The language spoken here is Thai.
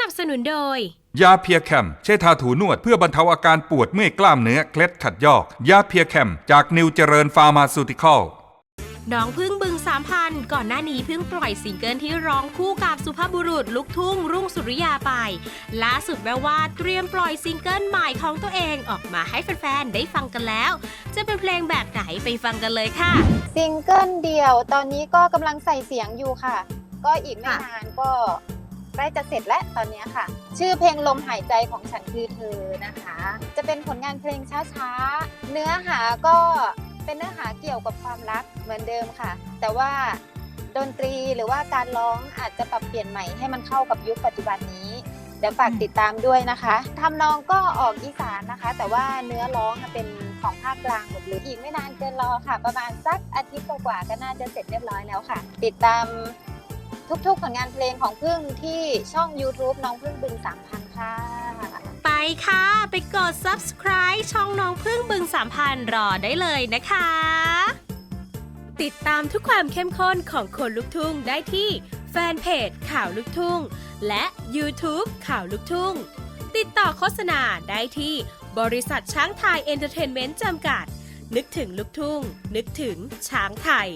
นับสนุนโดย ยาเพียแคม ใช้ทาถูนวดเพื่อบรรเทาอาการปวดเมื่อยกล้ามเนื้อเคล็ดขัดยอก ยาเพียแคม จากนิวเจริญฟาร์มาซูติคอลน้องพึ่งบึงสามพันก่อนหน้านี้เพิ่งปล่อยซิงเกิลที่ร้องคู่กับสุภาพบุรุษลูกทุ่งรุ่งสุริยาไป ล่าสุดแววว่าเตรียมปล่อยซิงเกิลใหม่ของตัวเองออกมาให้แฟนๆ ได้ฟังกันแล้ว จะเป็นเพลงแบบไหนไปฟังกันเลยค่ะ ซิงเกิลเดียวตอนนี้ก็กำลังใส่เสียงอยู่ค่ะ ก็อีกไม่ค่ะนานก็ ใกล้จะเสร็จแล้วตอนนี้ค่ะ ชื่อเพลงลมหายใจของฉันคือเธอนะคะ จะเป็นผลงานเพลงช้าๆ เนื้อหาก็เป็นเนื้อหาเกี่ยวกับความรักเหมือนเดิมค่ะ แต่ว่าดนตรีหรือว่าการร้องอาจจะปรับเปลี่ยนใหม่ให้มันเข้ากับยุคปัจจุบันนี้เดี๋ยวฝากติดตามด้วยนะคะทำนองก็ออกอีสานนะคะ แต่ว่าเนื้อร้องเป็นของภาคกลางหมดเลยอีกไม่นานเกินรอค่ะ ประมาณสักอาทิตย์กว่าๆก็น่าจะเสร็จเรียบร้อยแล้วค่ะ ติดตาม ทุกๆผลงานเพลงของพึ่งที่ช่อง YouTube น้องพึ่งบึงสามพันค่ะ ไปค่ะ ไปกด subscribe ช่องน้องพึ่งบึงสามพันรอได้เลยนะคะ ติดตามทุกความเข้มข้นของคนลุกทุ่งได้ที่แฟนเพจข่าวลุกทุ่ง และ YouTube ข่าวลุกทุ่ง ติดต่อโฆษณาได้ที่บริษัทช้างไทยเอนเตอร์เทนเมนต์จำกัด นึกถึงลุกทุ่ง นึกถึงช้างไทย